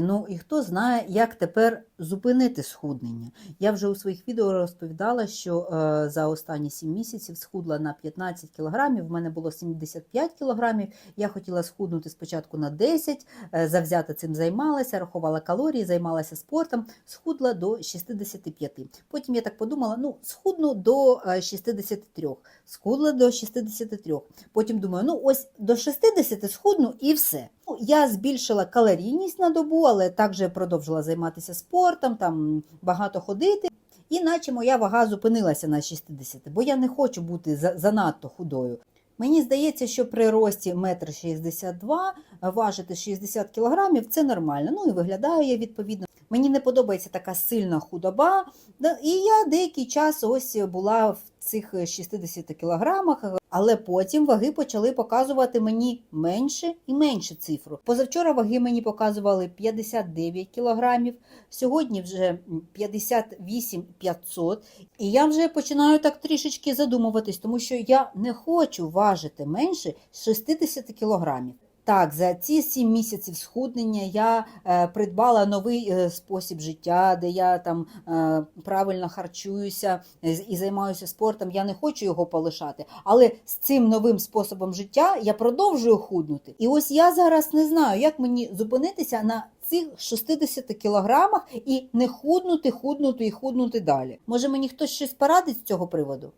Ну і хто знає, як тепер зупинити схуднення. Я вже у своїх відео розповідала, що е, за останні 7 місяців схудла на 15 кілограмів. В мене було 75 кілограмів. Я хотіла схуднути спочатку на 10, е, завзято цим займалася, рахувала калорії, займалася спортом, схудла до 65. Потім я так подумала: ну, схудну до е, 63, схудла до 63. Потім думаю, ну ось до 60 схудну і все. Ну, я збільшила калорійність на добу, але також продовжила займатися спортом, там багато ходити. І наче моя вага зупинилася на 60, бо я не хочу бути занадто худою. Мені здається, що при рості 1,62 м важити 60 кг це нормально. Ну і виглядаю я відповідно. Мені не подобається така сильна худоба. І я деякий час ось була в цих 60 кілограмах, але потім ваги почали показувати мені менше і менше цифру. Позавчора ваги мені показували 59 кілограмів, сьогодні вже 58 500. І я вже починаю так трішечки задумуватись, тому що я не хочу важити менше 60 кілограмів. Так, за ці сім місяців схуднення я е, придбала новий е, спосіб життя, де я там е, правильно харчуюся і займаюся спортом. Я не хочу його полишати. Але з цим новим способом життя я продовжую худнути. І ось я зараз не знаю, як мені зупинитися на цих 60 кілограмах і не худнути, худнути і худнути далі. Може мені хтось щось порадить з цього приводу?